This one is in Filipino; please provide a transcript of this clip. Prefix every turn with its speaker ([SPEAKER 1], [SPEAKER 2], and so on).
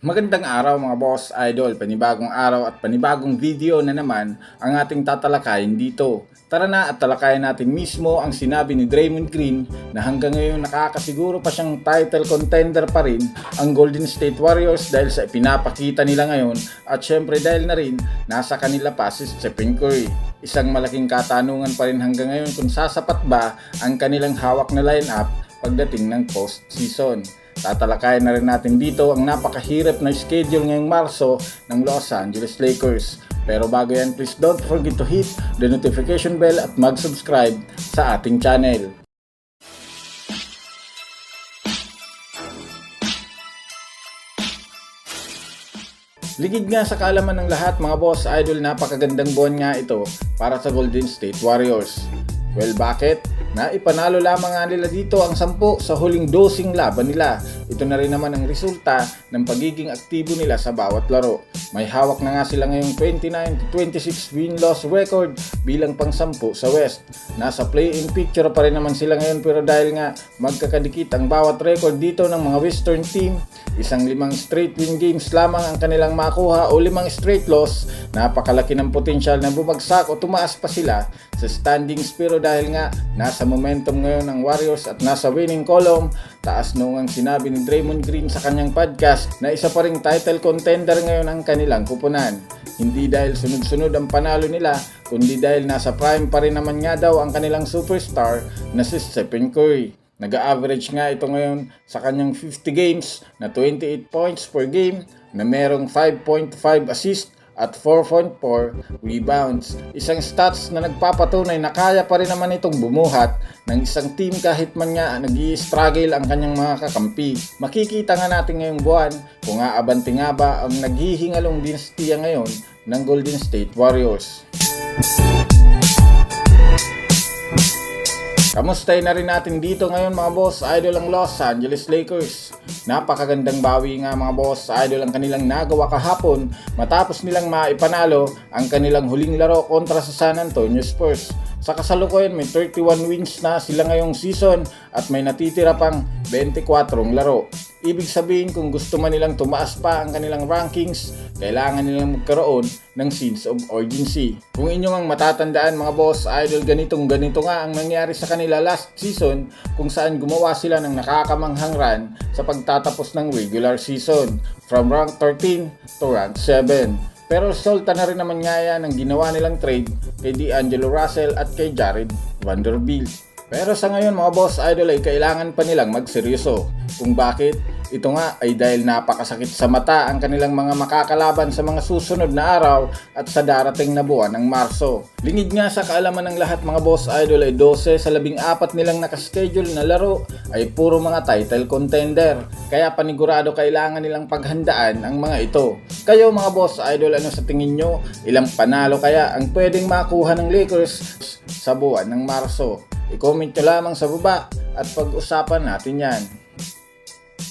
[SPEAKER 1] Magandang araw mga boss idol, panibagong araw at panibagong video na naman ang ating tatalakayin dito. Tara na at talakayin natin mismo ang sinabi ni Draymond Green na hanggang ngayon nakakasiguro pa siyang title contender pa rin ang Golden State Warriors dahil sa ipinapakita nila ngayon at syempre dahil na rin nasa kanila pa si Stephen Curry. Isang malaking katanungan pa rin hanggang ngayon kung sasapat ba ang kanilang hawak na lineup pagdating ng postseason. Tatalakayan na rin natin dito ang napakahirap na schedule ngayong Marso ng Los Angeles Lakers. Pero bago yan, please don't forget to hit the notification bell at mag-subscribe sa ating channel. Ligid nga sa kaalaman ng lahat mga boss idol napakagandang buwan nga ito para sa Golden State Warriors. Well bakit? Naipanalo lamang nga nila dito ang 10 sa huling dosing laban nila. Ito na rin naman ang resulta ng pagiging aktibo nila sa bawat laro. May hawak na nga sila ngayong 29 26 win-loss record bilang pang 10 sa West. Nasa play-in picture pa rin naman sila ngayon pero dahil nga magkakadikit ang bawat record dito ng mga Western team, isang limang straight win games lamang ang kanilang makuha o limang straight loss, napakalaki ng potensyal na bumagsak o tumaas pa sila sa standings pero dahil nga nasa momentum ngayon ng Warriors at nasa winning column, taas noong ang sinabi ni Draymond Green sa kanyang podcast na isa pa ring title contender ngayon ang kanilang kupunan. Hindi dahil sunod-sunod ang panalo nila, kundi dahil nasa prime pa rin naman nga daw ang kanilang superstar na si Stephen Curry. Nag-average nga ito ngayon sa kanyang 50 games na 28 points per game na merong 5.5 assist at 4.4 rebounds. Isang stats na nagpapatunay na kaya pa rin naman itong bumuhat ng isang team kahit man nga nag struggle ang kanyang mga kakampi. Makikita nga natin ngayong buwan kung aabante nga ba ang naghihingalong dinastiya ngayon ng Golden State Warriors. Kamustahin na rin natin dito ngayon mga boss, idol ang Los Angeles Lakers. Napakagandang bawi nga mga boss, idol ang kanilang nagawa kahapon matapos nilang maipanalo ang kanilang huling laro kontra sa San Antonio Spurs. Sa kasalukuyan may 31 wins na sila ngayong season at may natitira pang 24 laro. Ibig sabihin kung gusto man nilang tumaas pa ang kanilang rankings, kailangan nilang magkaroon ng sense of urgency. Kung inyong ang matatandaan mga boss, idol ganitong ganito nga ang nangyari sa kanila last season kung saan gumawa sila ng nakakamanghang run sa pagtatapos ng regular season from rank 13 to rank 7. Pero resulta na rin naman nga yan ang ginawa nilang trade kay D'Angelo Russell at kay Jared Vanderbilt. Pero sa ngayon mga boss idol ay kailangan pa nilang magseryoso. Kung bakit? Ito nga ay dahil napakasakit sa mata ang kanilang mga makakalaban sa mga susunod na araw at sa darating na buwan ng Marso. Lingid nga sa kaalaman ng lahat mga boss idol ay 12 sa 14 nilang nakaschedule na laro ay puro mga title contender. Kaya panigurado kailangan nilang paghandaan ang mga ito. Kayo mga boss idol ano sa tingin nyo? Ilang panalo kaya ang pwedeng makuha ng Lakers sa buwan ng Marso? I-comment nyo lamang sa baba at pag-usapan natin yan.